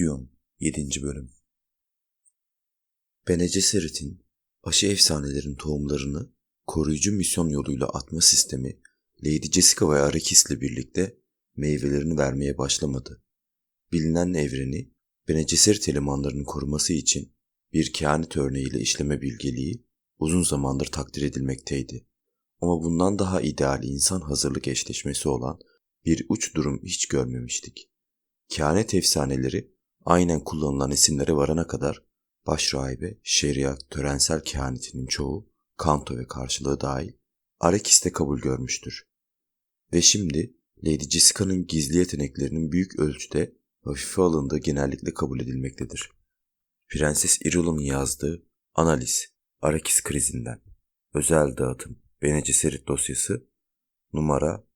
Dune 7. Bölüm Bene Gesserit'in aşı efsanelerin tohumlarını koruyucu misyon yoluyla atma sistemi Lady Jessica ve Arrakis ile birlikte meyvelerini vermeye başlamadı. Bilinen evreni Bene Gesserit elemanlarının koruması için bir kehanet örneğiyle işleme bilgeliği uzun zamandır takdir edilmekteydi. Ama bundan daha ideal insan hazırlık eşleşmesi olan bir uç durum hiç görmemiştik. Kehanet efsaneleri aynen kullanılan isimlere varana kadar başrahibe, şeriat, törensel kehanetinin çoğu, kanto ve karşılığı dahil Arekis'te kabul görmüştür. Ve şimdi Lady Jessica'nın gizli yeteneklerinin büyük ölçüde hafife alındığı genellikle kabul edilmektedir. Prenses Irula'nın yazdığı Analiz, Arakis krizinden, özel dağıtım, Bene Gesserit dosyası, numara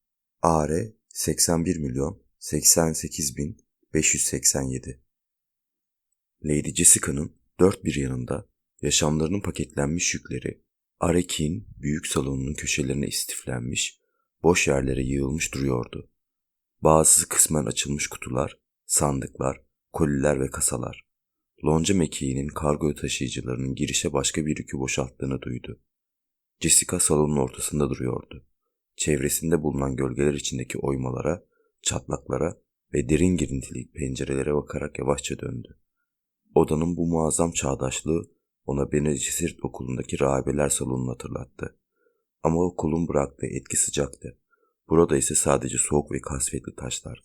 AR 81 milyon 88 bin 587. Lady Jessica'nın dört bir yanında yaşamlarının paketlenmiş yükleri Arekin büyük salonunun köşelerine istiflenmiş, boş yerlere yığılmış duruyordu. Bazısı kısmen açılmış kutular, sandıklar, koliler ve kasalar. Lonca mekiğinin kargo taşıyıcılarının girişe başka bir yükü boşalttığını duydu. Jessica salonun ortasında duruyordu. Çevresinde bulunan gölgeler içindeki oymalara, çatlaklara ve derin girintili pencerelere bakarak yavaşça döndü. Odanın bu muazzam çağdaşlığı ona Bene Gesserit okulundaki rahibeler salonunu hatırlattı. Ama okulun bıraktığı etki sıcaktı. Burada ise sadece soğuk ve kasvetli taşlar.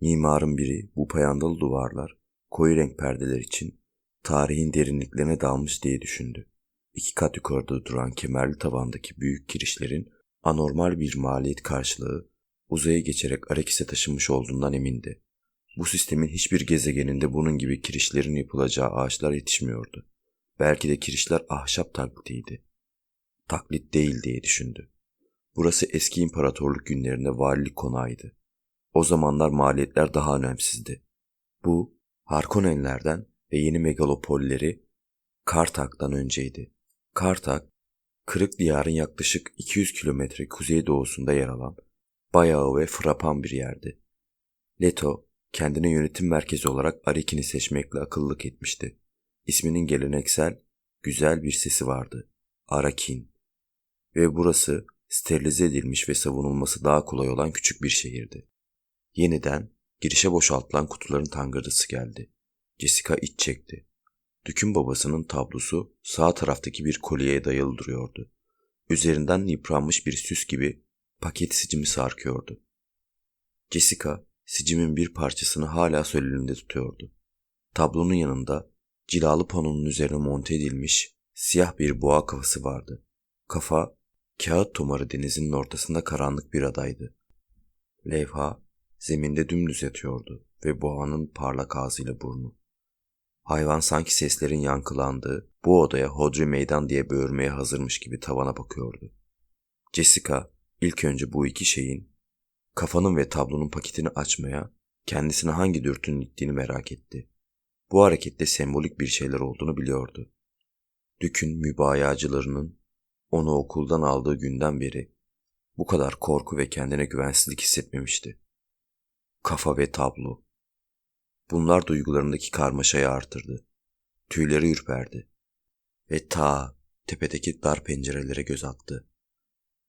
Mimarın biri bu payandalı duvarlar, koyu renk perdeler için tarihin derinliklerine dalmış diye düşündü. İki kat yukarıda duran kemerli tavandaki büyük girişlerin anormal bir maliyet karşılığı uzaya geçerek Arakis'e taşınmış olduğundan emindi. Bu sistemin hiçbir gezegeninde bunun gibi kirişlerin yapılacağı ağaçlar yetişmiyordu. Belki de kirişler ahşap taklitiydi. Taklit değil diye düşündü. Burası eski imparatorluk günlerinde valilik konağıydı. O zamanlar maliyetler daha önemsizdi. Bu, Harkonnenlerden ve yeni megalopolleri Kartak'tan önceydi. Kartak, Kırık Diyar'ın yaklaşık 200 kilometre kuzeydoğusunda yer alan bayağı ve frapan bir yerdi. Leto, kendine yönetim merkezi olarak Arikin'i seçmekle akıllık etmişti. İsminin geleneksel, güzel bir sesi vardı. Arakin. Ve burası sterilize edilmiş ve savunulması daha kolay olan küçük bir şehirdi. Yeniden girişe boşaltılan kutuların tangırdısı geldi. Jessica iç çekti. Dükün babasının tablosu sağ taraftaki bir kolyeye dayalı duruyordu. Üzerinden yıpranmış bir süs gibi paket sicimi sarkıyordu. Jessica sicimin bir parçasını hala sol elinde tutuyordu. Tablonun yanında cilalı panonun üzerine monte edilmiş siyah bir boğa kafası vardı. Kafa kağıt tomarı denizinin ortasında karanlık bir adaydı. Levha zeminde dümdüz yatıyordu ve boğanın parlak ağzıyla burnu. Hayvan sanki seslerin yankılandığı bu odaya hodri meydan diye böğürmeye hazırmış gibi tavana bakıyordu. Jessica ilk önce bu iki şeyin kafanın ve tablonun paketini açmaya kendisine hangi dürtünün ittiğini merak etti. Bu harekette sembolik bir şeyler olduğunu biliyordu. Dük'ün mübayacılarının onu okuldan aldığı günden beri bu kadar korku ve kendine güvensizlik hissetmemişti. Kafa ve tablo. Bunlar duygularındaki karmaşayı artırdı. Tüyleri ürperdi. Ve ta tepedeki dar pencerelere göz attı.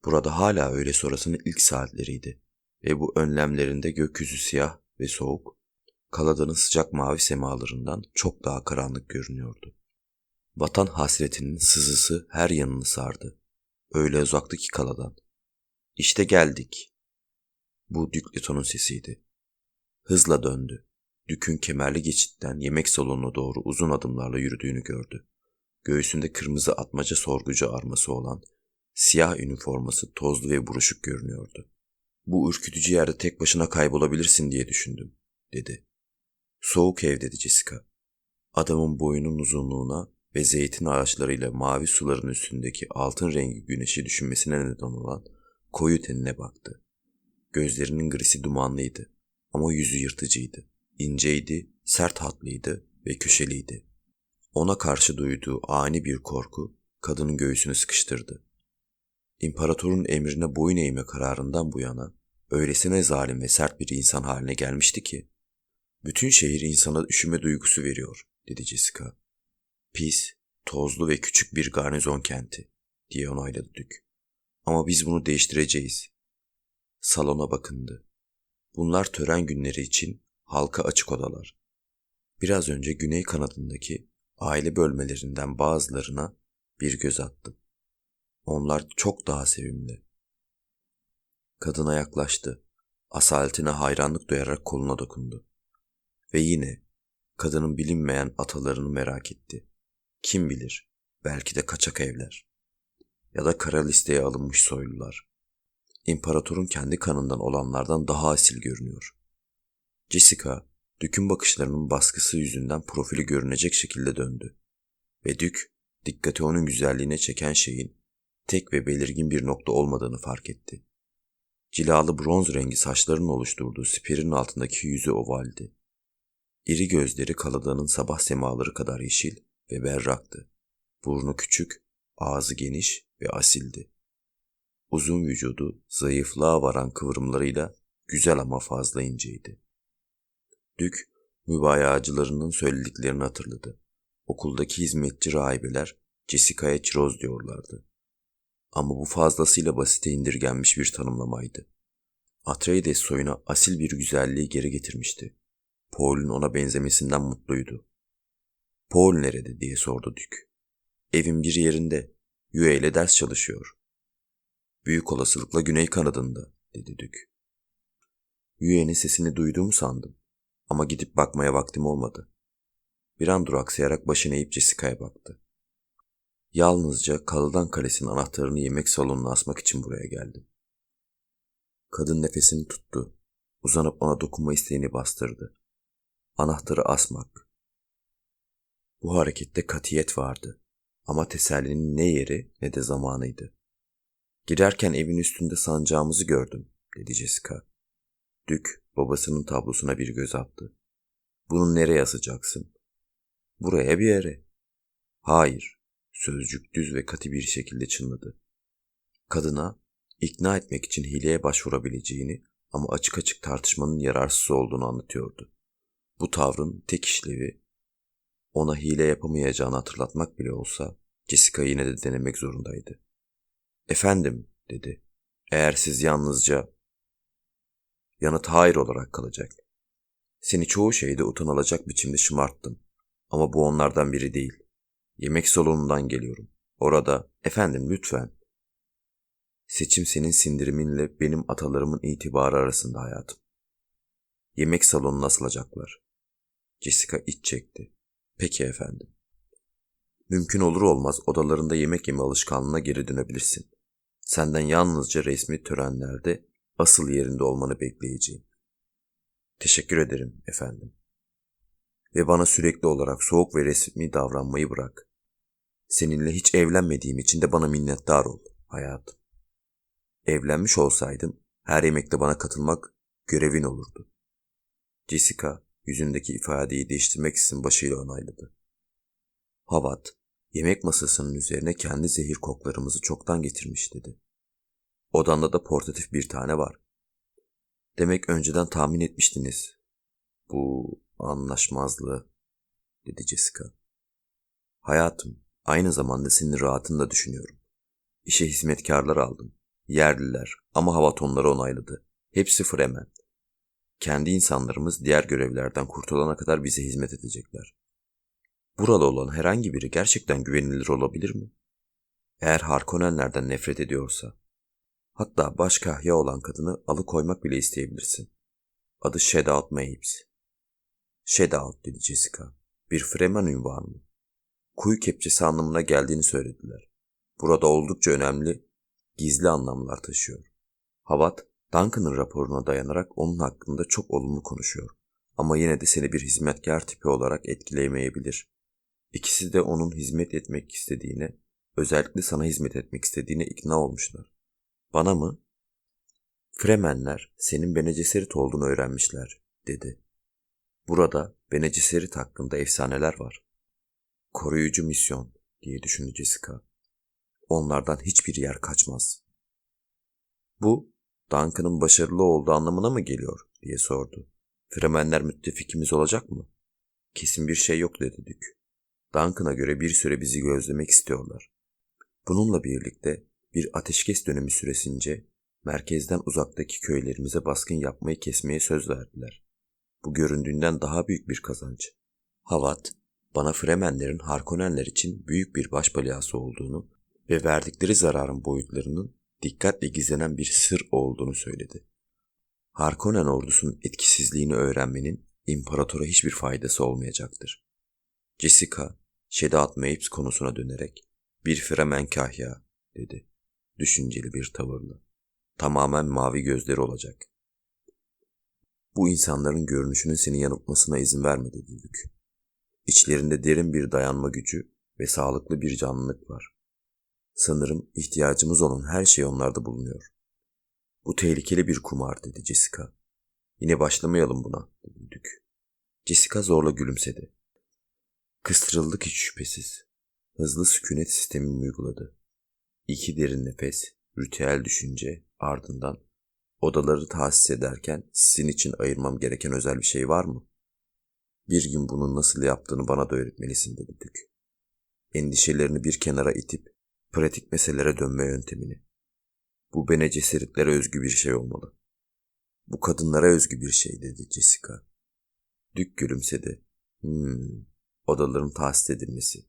Burada hala öğle sonrasının ilk saatleriydi ve bu önlemlerinde gökyüzü siyah ve soğuk, Kalada'nın sıcak mavi semalarından çok daha karanlık görünüyordu. Vatan hasretinin sızısı her yanını sardı. Öyle uzaktı ki Kala'dan. İşte geldik. Bu Dükleton'un sesiydi. Hızla döndü. Dük'ün kemerli geçitten yemek salonuna doğru uzun adımlarla yürüdüğünü gördü. Göğsünde kırmızı atmaca sorgucu arması olan siyah üniforması tozlu ve buruşuk görünüyordu. Bu ürkütücü yerde tek başına kaybolabilirsin diye düşündüm, dedi. Soğuk ev dedi Jessica. Adamın boyunun uzunluğuna ve zeytin ağaçlarıyla mavi suların üstündeki altın rengi güneşi düşünmesine neden olan koyu tenine baktı. Gözlerinin grisi dumanlıydı ama yüzü yırtıcıydı. İnceydi, sert hatlıydı ve köşeliydi. Ona karşı duyduğu ani bir korku kadının göğsünü sıkıştırdı. İmparatorun emrine boyun eğme kararından bu yana öylesine zalim ve sert bir insan haline gelmişti ki Bütün şehir insana üşüme duygusu veriyor, dedi Jessica. Pis, tozlu ve küçük bir garnizon kenti, diye onayladı Dük. Ama biz bunu değiştireceğiz. Salona bakındı. Bunlar tören günleri için halka açık odalar. Biraz önce güney kanadındaki aile bölmelerinden bazılarına bir göz attım. Onlar çok daha sevimli. Kadına yaklaştı. Asaletine hayranlık duyarak koluna dokundu. Ve yine kadının bilinmeyen atalarını merak etti. Kim bilir, belki de kaçak evler. Ya da kara listeye alınmış soylular. İmparatorun kendi kanından olanlardan daha asil görünüyor. Jessica, Dük'ün bakışlarının baskısı yüzünden profili görünecek şekilde döndü. Ve Dük, dikkati onun güzelliğine çeken şeyin tek ve belirgin bir nokta olmadığını fark etti. Cilalı bronz rengi saçlarının oluşturduğu siperin altındaki yüzü ovaldi. İri gözleri Kalada'nın sabah semaları kadar yeşil ve berraktı. Burnu küçük, ağzı geniş ve asildi. Uzun vücudu zayıflığa varan kıvrımlarıyla güzel ama fazla inceydi. Dük, mübayacılarının söylediklerini hatırladı. Okuldaki hizmetçi rahibeler Jessica'ya çiroz diyorlardı. Ama bu fazlasıyla basite indirgenmiş bir tanımlamaydı. Atreides soyuna asil bir güzelliği geri getirmişti. Paul'un ona benzemesinden mutluydu. Paul nerede diye sordu Dük. Evin bir yerinde. Yue ile ders çalışıyor. Büyük olasılıkla güney kanadında, dedi Dük. Yue'nin sesini duyduğumu sandım. Ama gidip bakmaya vaktim olmadı. Bir an duraksayarak başını eğip Jessica'ya baktı. Yalnızca Kalıdan Kalesi'nin anahtarını yemek salonuna asmak için buraya geldim. Kadın nefesini tuttu. Uzanıp ona dokunma isteğini bastırdı. Anahtarı asmak. Bu harekette katiyet vardı. Ama tesellinin ne yeri ne de zamanıydı. Girerken evin üstünde sancağımızı gördüm, dedi Jessica. Dük babasının tablosuna bir göz attı. Bunu nereye asacaksın? Buraya bir yere. Hayır, sözcük düz ve katı bir şekilde çınladı. Kadına ikna etmek için hileye başvurabileceğini ama açık açık tartışmanın yararsız olduğunu anlatıyordu. Bu tavrın tek işlevi ona hile yapamayacağını hatırlatmak bile olsa Jessica yine de denemek zorundaydı. Efendim, dedi. Eğer siz yalnızca... Yanıt hayır olarak kalacak. Seni çoğu şeyde utanılacak biçimde şımarttım. Ama bu onlardan biri değil. Yemek salonundan geliyorum. Orada, efendim lütfen. Seçim senin sindiriminle benim atalarımın itibarı arasında hayatım. Yemek salonuna asılacaklar. Jessica iç çekti. Peki efendim. Mümkün olur olmaz odalarında yemek yeme alışkanlığına geri dönebilirsin. Senden yalnızca resmi törenlerde asıl yerinde olmanı bekleyeceğim. Teşekkür ederim efendim. Ve bana sürekli olarak soğuk ve resmi davranmayı bırak. Seninle hiç evlenmediğim için de bana minnettar ol hayatım. Evlenmiş olsaydım her yemekte bana katılmak görevin olurdu. Jessica yüzündeki ifadeyi değiştirmek için başıyla onayladı. Havat, yemek masasının üzerine kendi zehir koklarımızı çoktan getirmiş dedi. Odanda da portatif bir tane var. Demek önceden tahmin etmiştiniz. Bu anlaşmazlığı, dedi Jessica. Hayatım, aynı zamanda senin rahatını da düşünüyorum. İşe hizmetkarlar aldım. Yerliler ama hava tonları onayladı. Hepsi Fremen. Kendi insanlarımız diğer görevlerden kurtulana kadar bize hizmet edecekler. Buralı olan herhangi biri gerçekten güvenilir olabilir mi? Eğer Harkonnenlerden nefret ediyorsa. Hatta baş kahya olan kadını alıkoymak bile isteyebilirsin. Adı Shadout Mapes. Shadout dedi Jessica. Bir Fremen ünvanı mı? Kuyu kepçesi anlamına geldiğini söylediler. Burada oldukça önemli, gizli anlamlar taşıyor. Havat, Duncan'ın raporuna dayanarak onun hakkında çok olumlu konuşuyor. Ama yine de seni bir hizmetkar tipi olarak etkileyemeyebilir. İkisi de onun hizmet etmek istediğine, özellikle sana hizmet etmek istediğine ikna olmuşlar. Bana mı? Fremenler senin Bene Gesserit olduğunu öğrenmişler, dedi. Burada Bene Gesserit hakkında efsaneler var. Koruyucu misyon, diye düşündü Jessica. Onlardan hiçbir yer kaçmaz. Bu, Duncan'ın başarılı olduğu anlamına mı geliyor, diye sordu. Fremenler müttefikimiz olacak mı? Kesin bir şey yok dedi Dük. Duncan'a göre bir süre bizi gözlemek istiyorlar. Bununla birlikte bir ateşkes dönemi süresince merkezden uzaktaki köylerimize baskın yapmayı kesmeye söz verdiler. Bu göründüğünden daha büyük bir kazanç. Havat, bana Fremenlerin Harkonnenler için büyük bir baş belası olduğunu ve verdikleri zararın boyutlarının dikkatle gizlenen bir sır olduğunu söyledi. Harkonnen ordusunun etkisizliğini öğrenmenin imparatora hiçbir faydası olmayacaktır. Jessica, Şedat Mapes konusuna dönerek bir Fremen kahya dedi. Düşünceli bir tavırla. Tamamen mavi gözleri olacak. Bu insanların görünüşünün seni yanıltmasına izin verme dedi Lük. İçlerinde derin bir dayanma gücü ve sağlıklı bir canlılık var. Sanırım ihtiyacımız olan her şey onlarda bulunuyor. Bu tehlikeli bir kumar dedi Jessica. Yine başlamayalım buna dedi Dük. Jessica zorla gülümsedi. Kıstırıldık hiç şüphesiz. Hızlı sükunet sistemini uyguladı. İki derin nefes, ritüel düşünce, ardından odaları tahsis ederken sizin için ayırmam gereken özel bir şey var mı? Bir gün bunun nasıl yaptığını bana da öğretmelisin dedi Dük. Endişelerini bir kenara itip pratik meselelere dönme yöntemini. Bu Bene Gesserit'lere özgü bir şey olmalı. Bu kadınlara özgü bir şey dedi Jessica. Dük gülümsedi. Hmm, odaların tahsis edilmesi.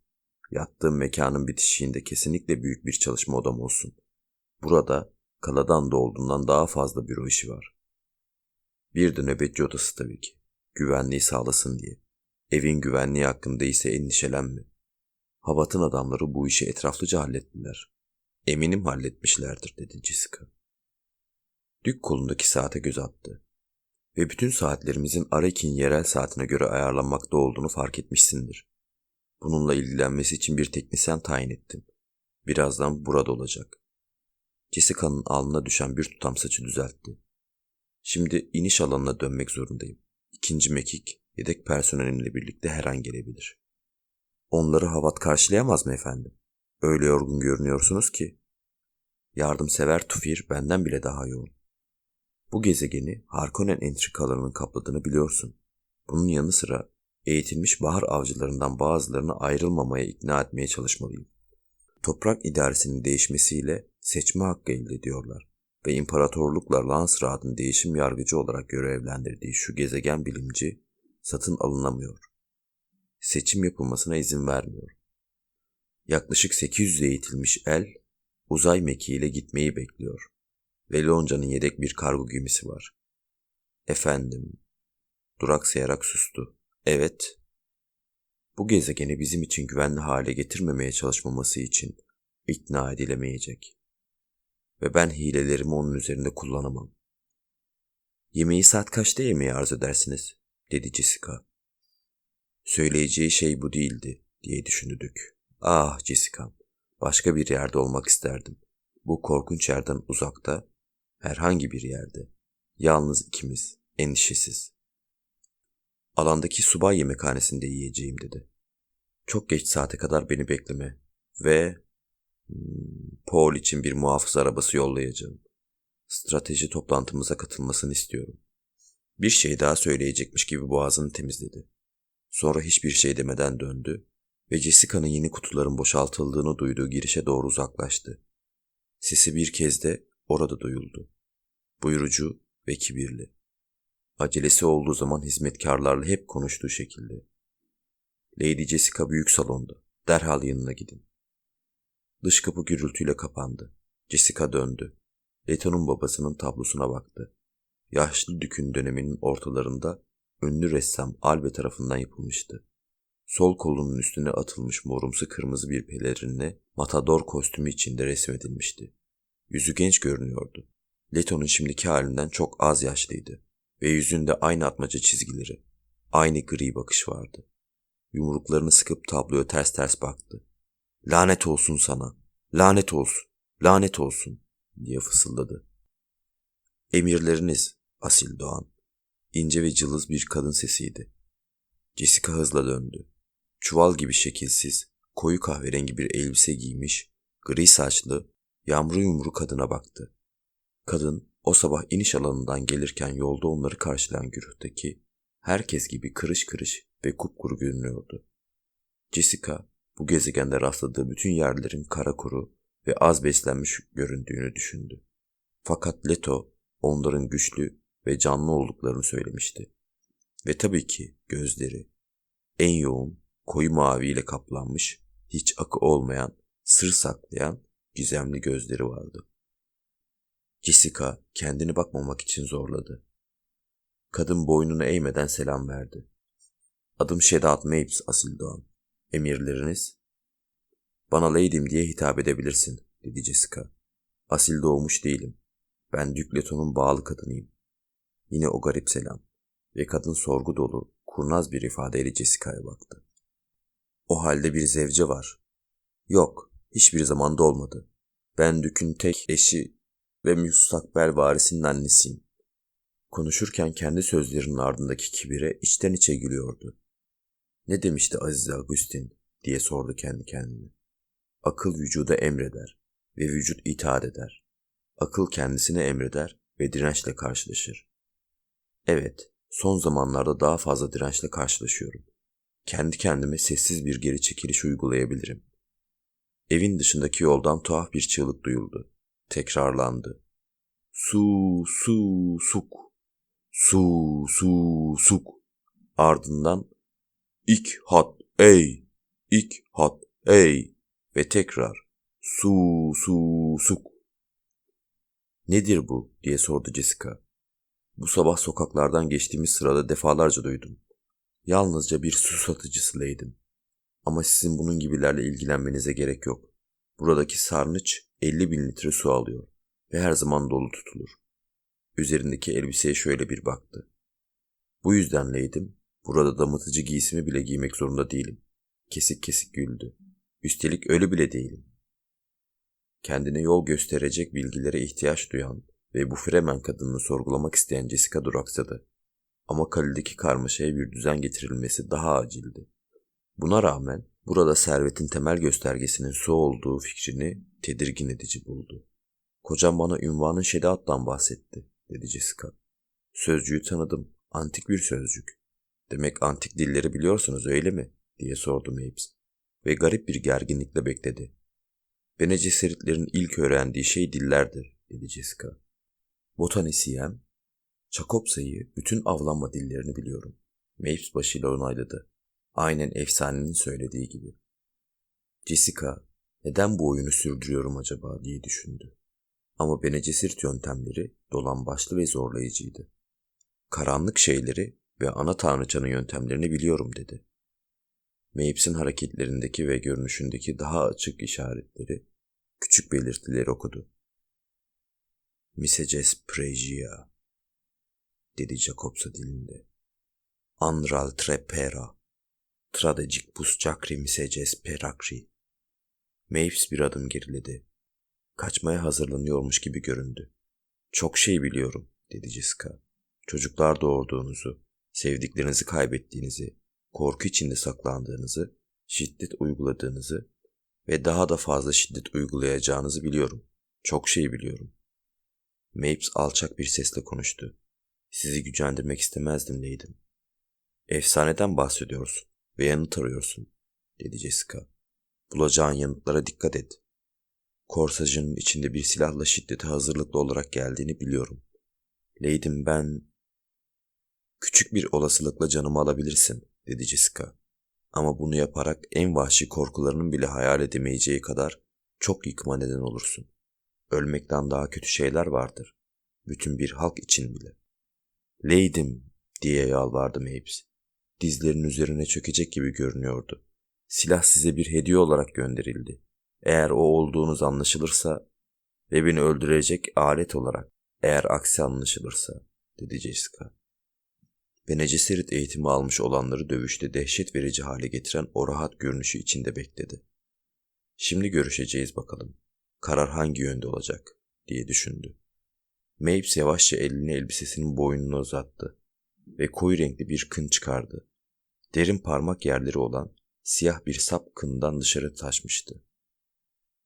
Yattığım mekanın bitişiğinde kesinlikle büyük bir çalışma odam olsun. Burada Kaladanda olduğundan daha fazla büro işi var. Bir de nöbetçi odası tabii ki. Güvenliği sağlasın diye. Evin güvenliği hakkında ise endişelenme. Havat'ın adamları bu işi etraflıca hallettiler. Eminim halletmişlerdir dedi Jessica. Dük kolundaki saate göz attı. Ve bütün saatlerimizin Arekin yerel saatine göre ayarlanmakta olduğunu fark etmişsindir. Bununla ilgilenmesi için bir teknisyen tayin ettim. Birazdan burada olacak. Jessica'nın alnına düşen bir tutam saçı düzeltti. Şimdi iniş alanına dönmek zorundayım. İkinci mekik yedek personelimle birlikte her an gelebilir. Onları havat karşılayamaz mı efendim? Öyle yorgun görünüyorsunuz ki. Yardımsever Tufir benden bile daha yoğun. Bu gezegeni Harkonnen entrikalarının kapladığını biliyorsun. Bunun yanı sıra eğitilmiş bahar avcılarından bazılarını ayrılmamaya ikna etmeye çalışmalıyım. Toprak idaresinin değişmesiyle seçme hakkı elde ediyorlar ve imparatorlukla Lansraad'ın değişim yargıcı olarak görevlendirdiği şu gezegen bilimci satın alınamıyor. Seçim yapılmasına izin vermiyor. Yaklaşık 800 eğitilmiş el uzay mekiğiyle gitmeyi bekliyor ve Lonca'nın yedek bir kargo gemisi var. Efendim, duraksayarak sustu. Evet, bu gezegeni bizim için güvenli hale getirmemeye çalışmaması için ikna edilemeyecek. Ve ben hilelerimi onun üzerinde kullanamam. Yemeği saat kaçta yemeği arzu edersiniz? dedi Jessica. Söyleyeceği şey bu değildi diye düşündük. Ah Jessica, başka bir yerde olmak isterdim. Bu korkunç yerden uzakta, herhangi bir yerde. Yalnız ikimiz, endişesiz. Alandaki subay yemekhanesinde yiyeceğim dedi. Çok geç saate kadar beni bekleme ve Paul için bir muhafız arabası yollayacağım. Strateji toplantımıza katılmasını istiyorum. Bir şey daha söyleyecekmiş gibi boğazını temizledi. Sonra hiçbir şey demeden döndü ve Jessica'nın yeni kutuların boşaltıldığını duyduğu girişe doğru uzaklaştı. Sesi bir kez de orada duyuldu. Buyurucu ve kibirli. Acelesi olduğu zaman hizmetkarlarla hep konuştuğu şekilde. Lady Jessica büyük salonda. Derhal yanına gidin. Dış kapı gürültüyle kapandı. Jessica döndü. Leto'nun babasının tablosuna baktı. Yaşlı dükün döneminin ortalarında ünlü ressam Albe tarafından yapılmıştı. Sol kolunun üstüne atılmış morumsu kırmızı bir pelerinle matador kostümü içinde resmedilmişti. Yüzü genç görünüyordu. Leto'nun şimdiki halinden çok az yaşlıydı ve yüzünde aynı atmaca çizgileri, aynı gri bakış vardı. Yumruklarını sıkıp tabloya ters ters baktı. Lanet olsun sana, lanet olsun, lanet olsun diye fısıldadı. Emirleriniz, Asil Doğan. İnce ve cılız bir kadın sesiydi. Jessica hızla döndü. Çuval gibi şekilsiz, koyu kahverengi bir elbise giymiş, gri saçlı, yağmuru yumru kadına baktı. Kadın o sabah iniş alanından gelirken yolda onları karşılayan güruhtaki herkes gibi kırış kırış ve kupkuru görünüyordu. Jessica bu gezegende rastladığı bütün yerlerin kara kuru ve az beslenmiş göründüğünü düşündü. Fakat Leto onların güçlü ve canlı olduklarını söylemişti. Ve tabii ki gözleri en yoğun koyu mavi ile kaplanmış, hiç akı olmayan, sır saklayan gizemli gözleri vardı. Jessica kendini bakmamak için zorladı. Kadın boynunu eğmeden selam verdi. Adım Şedat Mapes Asil Doğan. Emirleriniz? Bana lady'm diye hitap edebilirsin, dedi Jessica. Asil doğmuş değilim. Ben Duke Leto'nun bağlı kadınıyım. Yine o garip selam. Ve kadın sorgu dolu, kurnaz bir ifadeyle Jessica'ya baktı. O halde bir zevce var. Yok, hiçbir zamanda olmadı. Ben Dük'ün tek eşi ve müstakbel varisinin annesiyim. Konuşurken kendi sözlerinin ardındaki kibire içten içe gülüyordu. Ne demişti Aziz Agustin diye sordu kendi kendine. Akıl vücuda emreder ve vücut itaat eder. Akıl kendisine emreder ve dirençle karşılaşır. Evet, son zamanlarda daha fazla dirençle karşılaşıyorum. Kendi kendime sessiz bir geri çekiliş uygulayabilirim. Evin dışındaki yoldan tuhaf bir çığlık duyuldu. Tekrarlandı. Su, su, suk. Su, su, suk. Ardından ik hat ey, ik hat ey ve tekrar su, su, suk. Nedir bu diye sordu Jessica. Bu sabah sokaklardan geçtiğimiz sırada defalarca duydum. Yalnızca bir su satıcısıydım. Ama sizin bunun gibilerle ilgilenmenize gerek yok. Buradaki sarnıç 50 bin litre su alıyor ve her zaman dolu tutulur. Üzerindeki elbiseye şöyle bir baktı. Bu yüzden Leydim, burada damıtıcı giysimi bile giymek zorunda değilim. Kesik kesik güldü. Üstelik ölü bile değilim. Kendine yol gösterecek bilgilere ihtiyaç duyan ve bu Fremen kadını sorgulamak isteyen Jessica duraksadı. Ama kalideki karmaşaya bir düzen getirilmesi daha acildi. Buna rağmen burada servetin temel göstergesinin su olduğu fikrini tedirgin edici buldu. Kocam bana ünvanın şeriattan bahsetti, dedi Jessica. Sözcüğü tanıdım, antik bir sözcük. Demek antik dilleri biliyorsunuz öyle mi? diye sordu Mapes. Ve garip bir gerginlikle bekledi. Bene Gesseritlerin ilk öğrendiği şey dillerdir, dedi Jessica. Botanisyen, Çakopsa'yı bütün avlanma dillerini biliyorum. Mapes başıyla onayladı. Aynen efsanenin söylediği gibi. Jessica, neden bu oyunu sürdürüyorum acaba diye düşündü. Ama Bene Gesserit yöntemleri dolan başlı ve zorlayıcıydı. Karanlık şeyleri ve ana tanrıçanın yöntemlerini biliyorum dedi. Mapes'in hareketlerindeki ve görünüşündeki daha açık işaretleri, küçük belirtileri okudu. Miseces Pregia, dedi Jacobsa dilinde. Anral trepera, tradecik bus cakri miseces perakri. Mapes bir adım geriledi. Kaçmaya hazırlanıyormuş gibi göründü. Çok şey biliyorum, dedi Jessica. Çocuklar doğurduğunuzu, sevdiklerinizi kaybettiğinizi, korku içinde saklandığınızı, şiddet uyguladığınızı ve daha da fazla şiddet uygulayacağınızı biliyorum. Çok şey biliyorum. Mapes alçak bir sesle konuştu. Sizi gücendirmek istemezdim Leydim. Efsaneden bahsediyorsun ve yanıt arıyorsun, dedi Jessica. Bulacağın yanıtlara dikkat et. Korsajının içinde bir silahla şiddete hazırlıklı olarak geldiğini biliyorum. Leydim ben... Küçük bir olasılıkla canımı alabilirsin, dedi Jessica. Ama bunu yaparak en vahşi korkularının bile hayal edemeyeceği kadar çok yıkıma neden olursun. Ölmekten daha kötü şeyler vardır. Bütün bir halk için bile. Leydim diye yalvardı Mapes. Dizlerinin üzerine çökecek gibi görünüyordu. Silah size bir hediye olarak gönderildi. Eğer o olduğunuz anlaşılırsa ve beni öldürecek alet olarak eğer aksi anlaşılırsa dedi Jessica. Bene Gesserit eğitimi almış olanları dövüşte dehşet verici hale getiren o rahat görünüşü içinde bekledi. Şimdi görüşeceğiz bakalım. Karar hangi yönde olacak diye düşündü. Mapes yavaşça elini elbisesinin boynuna uzattı ve koyu renkli bir kın çıkardı. Derin parmak yerleri olan siyah bir sap kından dışarı taşmıştı.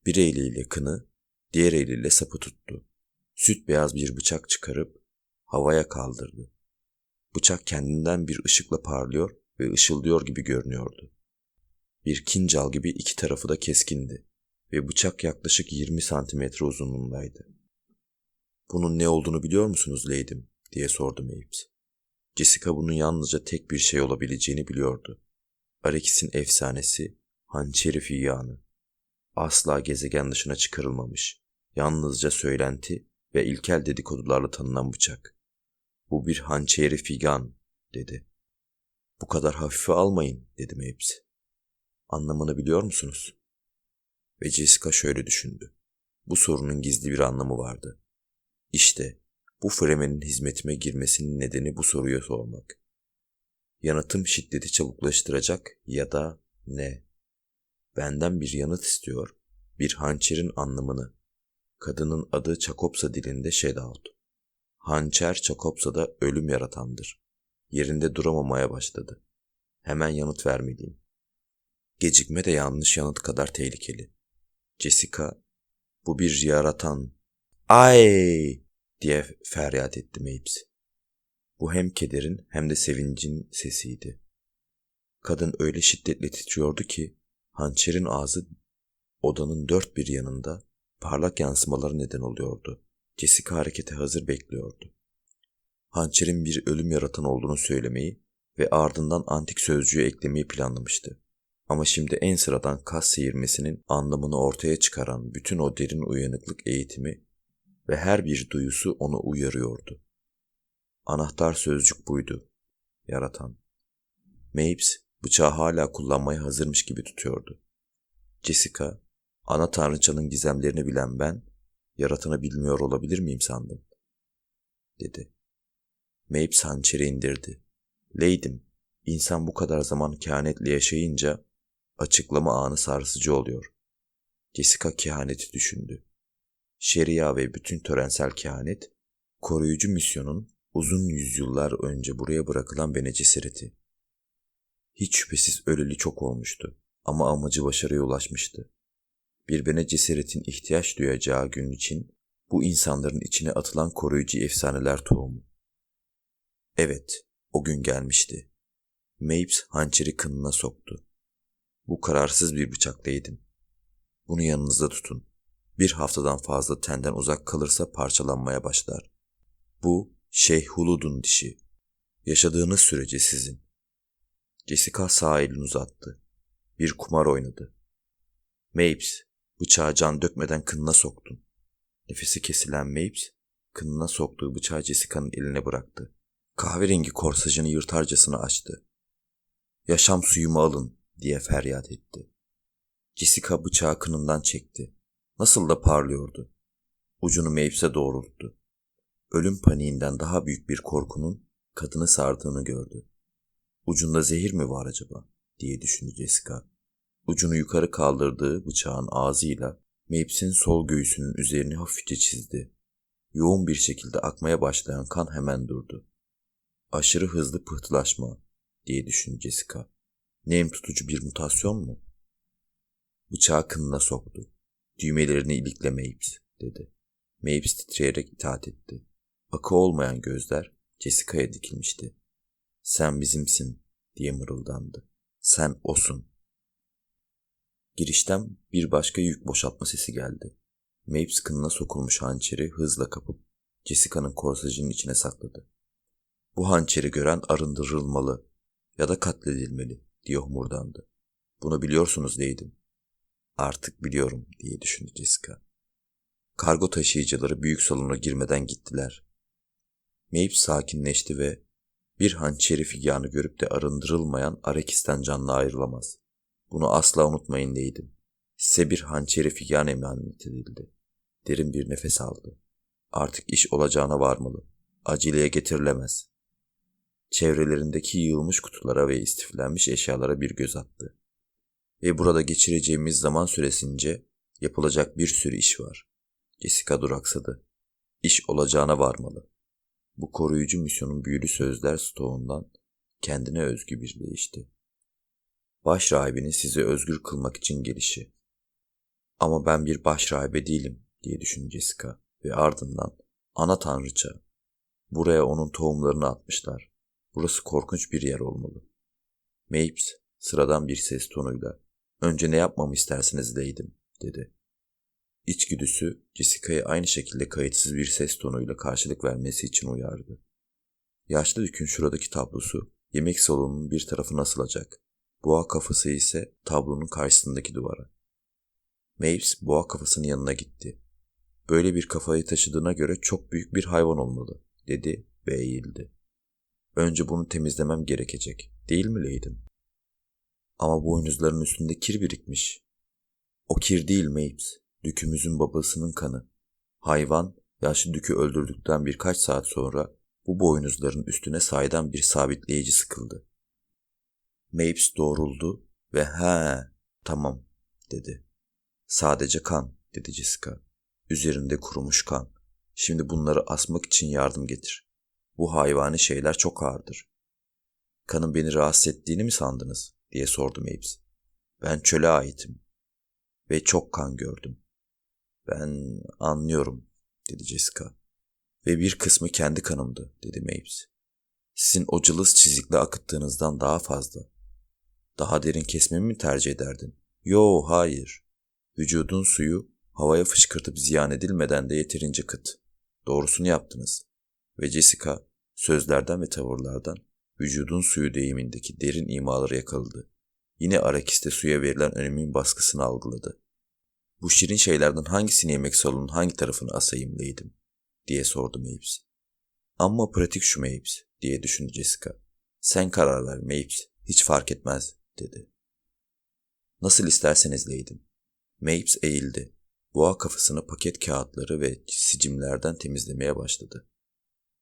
Bir eliyle kını, diğer eliyle sapı tuttu. Süt beyaz bir bıçak çıkarıp havaya kaldırdı. Bıçak kendinden bir ışıkla parlıyor ve ışıldıyor gibi görünüyordu. Bir kincal gibi iki tarafı da keskindi ve bıçak yaklaşık 20 santimetre uzunluğundaydı. Bunun ne olduğunu biliyor musunuz Lady'm? diye sordu Mapes. Jessica bunun yalnızca tek bir şey olabileceğini biliyordu. Arekis'in efsanesi, hançeri fiyanı. Asla gezegen dışına çıkarılmamış, yalnızca söylenti ve ilkel dedikodularla tanınan bıçak. Bu bir hançeri figan, dedi. Bu kadar hafife almayın, dedi Mapes. Anlamını biliyor musunuz? Ve Jessica şöyle düşündü. Bu sorunun gizli bir anlamı vardı. İşte bu Fremen'in hizmetime girmesinin nedeni bu soruyu sormak. Yanıtım şiddeti çabuklaştıracak ya da ne? Benden bir yanıt istiyor, bir hançerin anlamını. Kadının adı Çakopsa dilinde Şedaut. Hançer Çakopsa'da ölüm yaratandır. Yerinde duramamaya başladı. Hemen yanıt vermeliyim. Gecikme de yanlış yanıt kadar tehlikeli. Jessica, bu bir yaratan. Ay! diye feryat etti Mapes. Bu hem kederin hem de sevincin sesiydi. Kadın öyle şiddetle titriyordu ki hançerin ağzı odanın dört bir yanında parlak yansımaları neden oluyordu. Jessica harekete hazır bekliyordu. Hançerin bir ölüm yaratan olduğunu söylemeyi ve ardından antik sözcüğü eklemeyi planlamıştı. Ama şimdi en sıradan kas seyirmesinin anlamını ortaya çıkaran bütün o derin uyanıklık eğitimi ve her bir duyusu onu uyarıyordu. Anahtar sözcük buydu. Yaratan. Mapes bıçağı hala kullanmaya hazırmış gibi tutuyordu. Jessica, ana tanrıçanın gizemlerini bilen ben, yaratanı bilmiyor olabilir miyim sandım? Dedi. Mapes hançeri indirdi. Leydim, insan bu kadar zaman kehanetle yaşayınca açıklama anı sarsıcı oluyor. Jessica kehaneti düşündü. Şeria ve bütün törensel kehanet, koruyucu misyonun uzun yüzyıllar önce buraya bırakılan Bene Gesserit'i. Hiç şüphesiz öleli çok olmuştu ama amacı başarıya ulaşmıştı. Bir Bene Gesserit'in ihtiyaç duyacağı gün için bu insanların içine atılan koruyucu efsaneler tohumu. Evet, o gün gelmişti. Mapes hançeri kınına soktu. Bu kararsız bir bıçaklıydım. Bunu yanınızda tutun. Bir haftadan fazla tenden uzak kalırsa parçalanmaya başlar. Bu Şeyh Hulud'un dişi. Yaşadığınız sürece sizin. Jessica sağ elini uzattı. Bir kumar oynadı. Mapes, bıçağı can dökmeden kınına soktun. Nefesi kesilen Mapes, kınına soktuğu bıçağı Jessica'nın eline bıraktı. Kahverengi korsajını yırtarcasına açtı. Yaşam suyumu alın diye feryat etti. Jessica bıçağı kınından çekti. Nasıl da parlıyordu. Ucunu Mapes'e doğrulttu. Ölüm paniğinden daha büyük bir korkunun kadını sardığını gördü. Ucunda zehir mi var acaba diye düşündü Jessica. Ucunu yukarı kaldırdığı bıçağın ağzıyla Mapes'in sol göğsünün üzerini hafifçe çizdi. Yoğun bir şekilde akmaya başlayan kan hemen durdu. Aşırı hızlı pıhtılaşma diye düşündü Jessica. Nem tutucu bir mutasyon mu? Bıçağı kınına soktu. Düğmelerini ilikle Mapes, dedi. Mapes titreyerek itaat etti. Akı olmayan gözler Jessica'ya dikilmişti. Sen bizimsin, diye mırıldandı. Sen osun. Girişten bir başka yük boşaltma sesi geldi. Mapes kınına sokulmuş hançeri hızla kapıp Jessica'nın korsajının içine sakladı. Bu hançeri gören arındırılmalı ya da katledilmeli diye homurdandı. Bunu biliyorsunuz deydim. Artık biliyorum diye düşündü Jessica. Kargo taşıyıcıları büyük salona girmeden gittiler. Mapes sakinleşti ve bir hançeri figanı görüp de arındırılmayan Arekis'ten canlı ayrılamaz. Bunu asla unutmayın deydim. Size bir hançeri figan emanet edildi. Derin bir nefes aldı. Artık iş olacağına varmalı. Aceleye getirilemez. Çevrelerindeki yığılmış kutulara ve istiflenmiş eşyalara bir göz attı. Ve burada geçireceğimiz zaman süresince yapılacak bir sürü iş var. Jessica duraksadı. İş olacağına varmalı. Bu koruyucu misyonun büyülü sözler stoğundan kendine özgü bir değişti. Baş rahibinin sizi özgür kılmak için gelişi. Ama ben bir baş rahibe değilim diye düşündü Jessica ve ardından ana tanrıça. Buraya onun tohumlarını atmışlar. Burası korkunç bir yer olmalı. Mapes sıradan bir ses tonuyla önce ne yapmamı istersiniz Leydim dedi. İçgüdüsü Jessica'yı aynı şekilde kayıtsız bir ses tonuyla karşılık vermesi için uyardı. Yaşlı dükün şuradaki tablosu yemek salonunun bir tarafına asılacak. Boğa kafası ise tablonun karşısındaki duvara. Mapes boğa kafasının yanına gitti. Böyle bir kafayı taşıdığına göre çok büyük bir hayvan olmalı, dedi ve eğildi. Önce bunu temizlemem gerekecek, değil mi Leyden? Ama boynuzların üstünde kir birikmiş. O kir değil Mapes, dükümüzün babasının kanı. Hayvan, yaşlı dükü öldürdükten birkaç saat sonra bu boynuzların üstüne saydan bir sabitleyici sıkıldı. Mapes doğruldu ve he tamam dedi. Sadece kan dedi Jessica. Üzerinde kurumuş kan. Şimdi bunları asmak için yardım getir. Bu hayvani şeyler çok ağırdır. Kanın beni rahatsız ettiğini mi sandınız? diye sordu Mapes. Ben çöle aitim. Ve çok kan gördüm. Ben anlıyorum dedi Jessica. Ve bir kısmı kendi kanımdı dedi Mapes. Sizin o cılız çizikle akıttığınızdan daha fazla. Daha derin kesmemi mi tercih ederdin? Yo hayır. Vücudun suyu havaya fışkırtıp ziyan edilmeden de yeterince kıt. Doğrusunu yaptınız. Ve Jessica sözlerden ve tavırlardan vücudun suyu deyimindeki derin imaları yakaladı. Yine Arakis'te suya verilen önemin baskısını algıladı. Bu şirin şeylerden hangisini yemek salonun hangi tarafını asayım Leydim? diye sordu Mapes. Amma pratik şu Mapes diye düşündü Jessica. Sen karar ver Mapes, hiç fark etmez dedi. Nasıl isterseniz Leydim. Mapes eğildi. Boğa kafasını paket kağıtları ve sicimlerden temizlemeye başladı.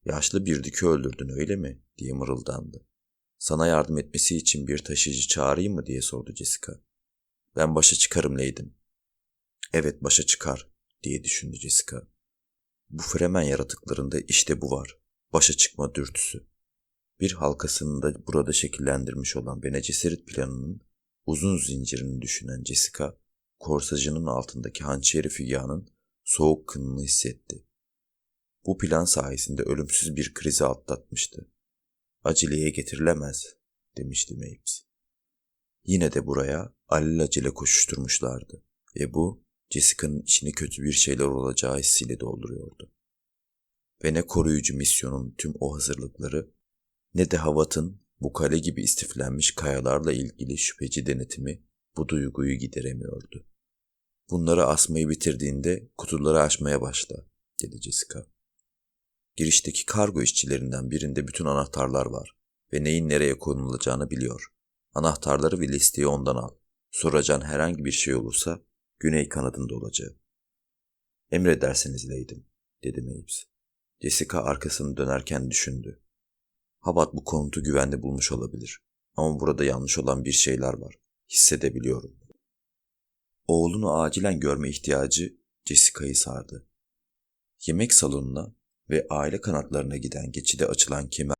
Yaşlı bir dükü öldürdün öyle mi? diye mırıldandı. Sana yardım etmesi için bir taşıyıcı çağırayım mı diye sordu Jessica. Ben başa çıkarım Leydim. Evet başa çıkar diye düşündü Jessica. Bu fremen yaratıklarında işte bu var. Başa çıkma dürtüsü. Bir halkasını da burada şekillendirmiş olan Bene Gesserit planının uzun zincirini düşünen Jessica, korsajının altındaki hançeri füyanın soğuk kınını hissetti. Bu plan sayesinde ölümsüz bir krizi atlatmıştı. Aceleye getirilemez, demişti Mapes. Yine de buraya alelacele koşuşturmuşlardı ve bu Jessica'nın içini kötü bir şeyler olacağı hissiyle dolduruyordu. Ve koruyucu misyonun tüm o hazırlıkları ne de Havat'ın bu kale gibi istiflenmiş kayalarla ilgili şüpheci denetimi bu duyguyu gideremiyordu. Bunları asmayı bitirdiğinde kutuları açmaya başla, dedi Jessica. Girişteki kargo işçilerinden birinde bütün anahtarlar var ve neyin nereye konulacağını biliyor. Anahtarları ve listeyi ondan al. Soracağın herhangi bir şey olursa güney kanadında olacak. Emredersiniz Leydim, dedi Mapes. Jessica arkasını dönerken düşündü. Habat bu konutu güvende bulmuş olabilir. Ama burada yanlış olan bir şeyler var. Hissedebiliyorum. Oğlunu acilen görme ihtiyacı Jessica'yı sardı. Yemek salonuna ve aile kanatlarına giden geçide açılan kemer